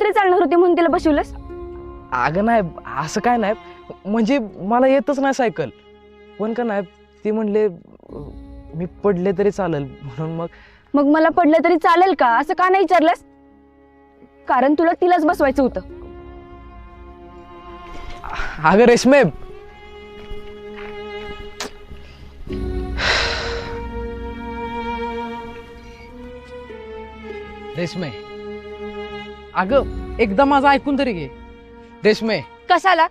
तरी चालणार होते म्हणून तिला बसवलंस? अगं नाही असं काय नाही. म्हणजे मला येतच नाही सायकल. पण का नाही ते म्हणले मी पडले तरी चालेल. म्हणून मग मग मला पडलं तरी चालेल का? असं का नाही विचारलंस? कारण तुला तिलाच बसवायचं होतं. अगं रेशमे. रेशमे. अगं एकदा माझं ऐकून तरी घे. रेशमे कशाला?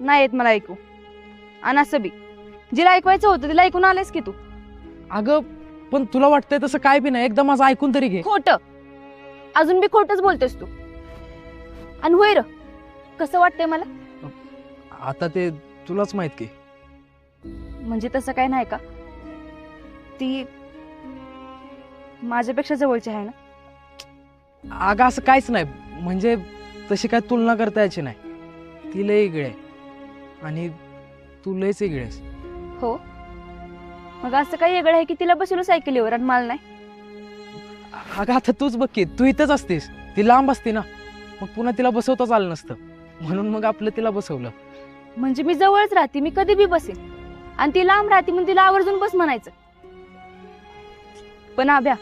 नाही येत मला ऐकू. आणि असं बी. जिला ऐकवायचं होतं तिला ऐकून आलेस की तू? अगं पण तुला वाटतंय तसं काय बी नाही. एकदा माझं ऐकून तरी घे. खोट. अजून बी खोटच बोलतेस तू. आणि होय र कसं वाटतंय मला? आता ते तुलाच माहीत की. म्हणजे तसं काय नाही का? ती माझ्यापेक्षा जवळची आहे ना? अगं असं काहीच नाही. म्हणजे तशी काय तुलना करता यायची नाही. ती लय इकडे आणि तू लयच इकडे आहेस. हो. मग असं काही वेगळं आहे की तिला बसवलं सायकलीवर आणि मला नाही? अगं आता तूच बघ की तू इथंच असतेस. ती लांब असते ना. मग पुन्हा तिला बसवताच आलं नसतं. म्हणून मग आपलं तिला बसवलं. म्हणजे मी जवळच राहते मी कधी बी बसेन. आणि ती लांब राहते म्हणून तिला आवर्जून बस म्हणायचं. पण आभ्या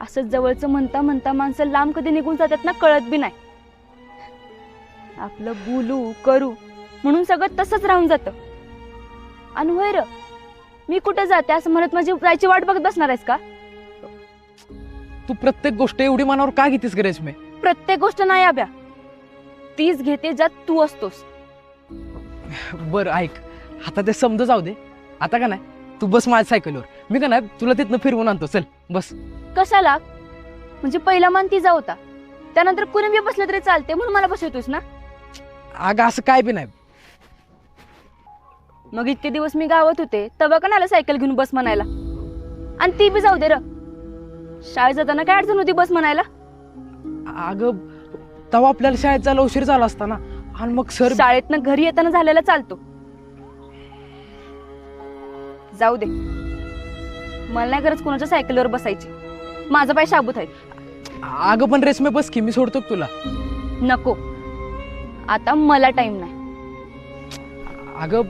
असं जवळचं म्हणता म्हणता माणसं लांब कधी निघून जातात ना कळत बी नाही. आपलं बोलू करू म्हणून सगळं तसंच राहून जातं. आणि होय र मी कुठे जाते असं म्हणत माझी जायची वाट बघत बसणार आहेस का? तू प्रत्येक गोष्ट एवढी मनावर का घेतीस गरज मी प्रत्येक गोष्ट नाही आभ्या तीच घेते ज्यात तू असतोस. बरं ऐक. आता ते समज जाऊ दे. आता का नाही? तू बस माझ्या सायकलवर. मी का नाही तुला तिथनं फिरवून आणतो. चल बस. कशाला? म्हणजे पहिला मान तिचा होता. त्यानंतर कुणी बसलं तरी चालते म्हणून मला बसवतोस ना? अगं असं काय बी नाही. मग इतके दिवस मी गावात होते तेव्हा का आला सायकल घेऊन बस म्हणायला? आणि ती बी जाऊ दे र. शाळेत जाताना काय अडचण होती बस म्हणायला? अगं तेव्हा आपल्याला शाळेत जायला उशीर झाला असता ना आणि मग सर शाळेतनं घरी येताना झालेला चालतो. जाऊ दे. मला नाही गरज कोणाच्या सायकलवर बसायची. माझा पाय शाबूत आहे अगं पण रेसमे बस की मी सोडतो का तुला? नको. आता मला टाइम नाही. अगं